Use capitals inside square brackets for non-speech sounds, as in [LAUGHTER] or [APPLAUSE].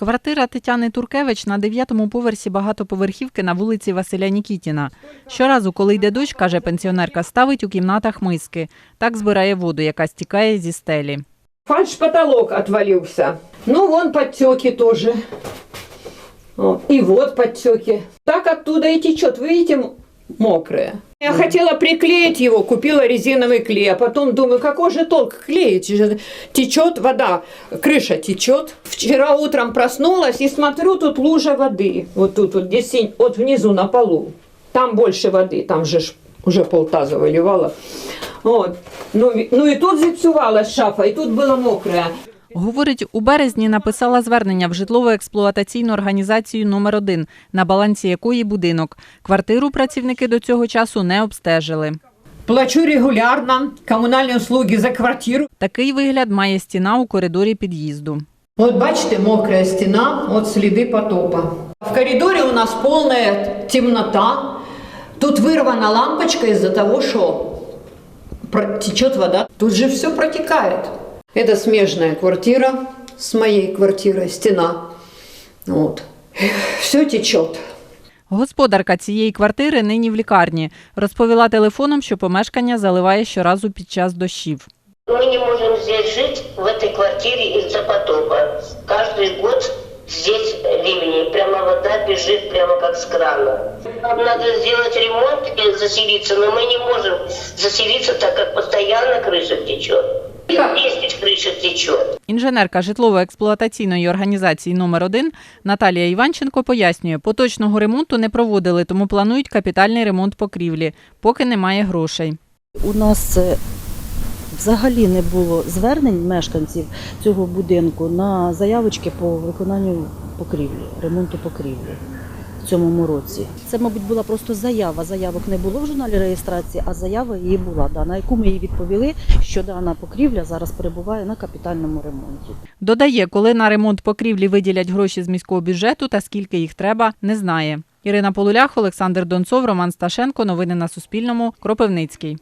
Квартира Тетяни Туркевич на дев'ятому поверсі багатоповерхівки на вулиці Василя Нікітіна. Щоразу, коли йде дощ, каже пенсіонерка, ставить у кімнатах миски. Так збирає воду, яка стікає зі стелі. Фальш-потолок отвалился. Ну, вон подтеки тоже. Вот. И вот подтеки. Так оттуда и течет. Видите, м- мокрое. Я хотела приклеить его, купила резиновый клей, а потом думаю, какой же толк клеить? Течет вода, крыша течет. Вчера утром проснулась и смотрю, тут лужа воды. Вот тут вот, здесь синь- вот внизу на полу. Там больше воды, там же уже полтаза выливала. Вот. Ну, ну и тут зіпсувалась шафа, и тут было мокрое. Говорить, у березні написала звернення в житлово-експлуатаційну організацію номер 1 на балансі якої будинок. Квартиру працівники до цього часу не обстежили. Плачу регулярно коммунальные услуги за квартиру. Такий вигляд має стіна у коридорі під'їзду. Вот бачите, мокрая стена, вот следы потопа. В коридоре у нас полная темнота. Тут вырвана лампочка из-за того, что про- течет вода. Тут же все протекает. Это смежная квартира с моей квартирой, стена. Вот. [LAUGHS] Все течет. Господарка цієї квартири нині в лікарні. Розповіла телефоном, що помешкання заливає щоразу під час дощів. Мы не можем здесь жить, в этой квартире из-за потопа. Каждый год здесь ливни, прямо вода бежит прямо как с крана. Нам надо сделать ремонт и заселиться, но мы не можем заселиться, так как постоянно крыша течет. 10 крыша течет. Інженерка житлово-експлуатаційної організації номер 1 Наталія Іванченко пояснює, поточного ремонту не проводили, тому планують капітальний ремонт покрівлі, поки немає грошей. У нас е, взагалі не було звернень мешканців цього будинку на заявочки по виконанню покрівлі, ремонту покрівлі цьому році. Це, мабуть, була просто заява. Заявок не було в журналі реєстрації, а заява її була, да, на яку ми їй відповіли, що дана покрівля зараз перебуває на капітальному ремонті. Додає, коли на ремонт покрівлі виділять гроші з міського бюджету та скільки їх треба, не знає. Ірина Полулях, Олександр Донцов, Роман Сташенко. Новини на Суспільному. Кропивницький.